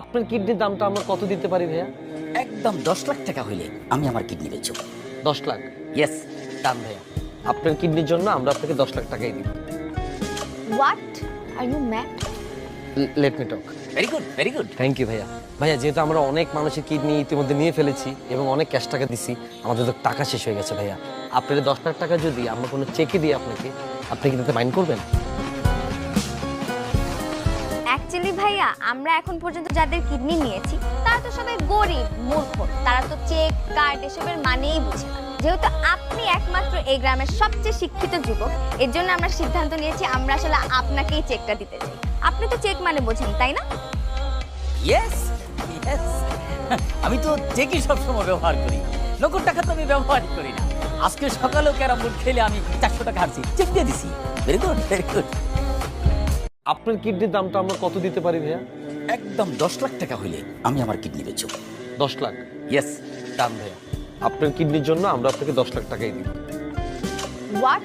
আপনার কিডনির দামটা আমরা কত দিতে পারি ভাইয়া? একদম দশ লাখ টাকা হইলে আমি আমার কিডনি বেচব। দশ লাখ? ইয়েস দাম ভাইয়া। আপনার কিডনির জন্য আমরা আপনাকে দশ লাখ টাকাই দিব। What are you mad let me talk very good very good thank you ভাইয়া। ভাইয়া যেহেতু আমরা অনেক মানুষের কিডনি ইতিমধ্যে নিয়ে ফেলেছি এবং অনেক ক্যাশ টাকা দিছি আমাদের তো টাকা শেষ হয়ে গেছে ভাইয়া। আপনার দশ লাখ টাকা যদি আমরা কোনো চেকে দিই আপনাকে আপনি কি তাতে মাইন্ড করবেন? অ্যাকচুয়ালি ভাইয়া, আমরা এখন পর্যন্ত যাদের কিডনি নিয়েছি, তারা তো সবাই গরিব, মূর্খ। তারা তো চেক কার্ড এসবের মানেই বুঝে যেহেতু আপনি একমাত্র এই গ্রামের সবচেয়ে শিক্ষিত যুবক, এর জন্য আমরা সিদ্ধান্ত নিয়েছি, আমরা আসলে আপনাকেই চেকটা দিতে চাই। আপনি তো চেক মানে বোঝেন, তাই না? আমি তো চেকই সবসময় ব্যবহার করি। নগদ টাকা তো আমি ব্যবহার করি না। আজকে সকালেও ক্যারাম বোর্ড খেলে আমি চারশো টাকা হারছি। চেক দিয়ে দিছি। ভেরি গুড ভেরি গুড আপনার কিডনির দামটা আমরা কত দিতে পারি ভাইয়া? একদম দশ লাখ টাকা হইলে আমি আমার কিডনি বেচব। দশ লাখ? ইয়েস দাম ভাইয়া। আপনার কিডনির জন্য আমরা আপনাকে দশ লাখ টাকাই দিব। হোয়াট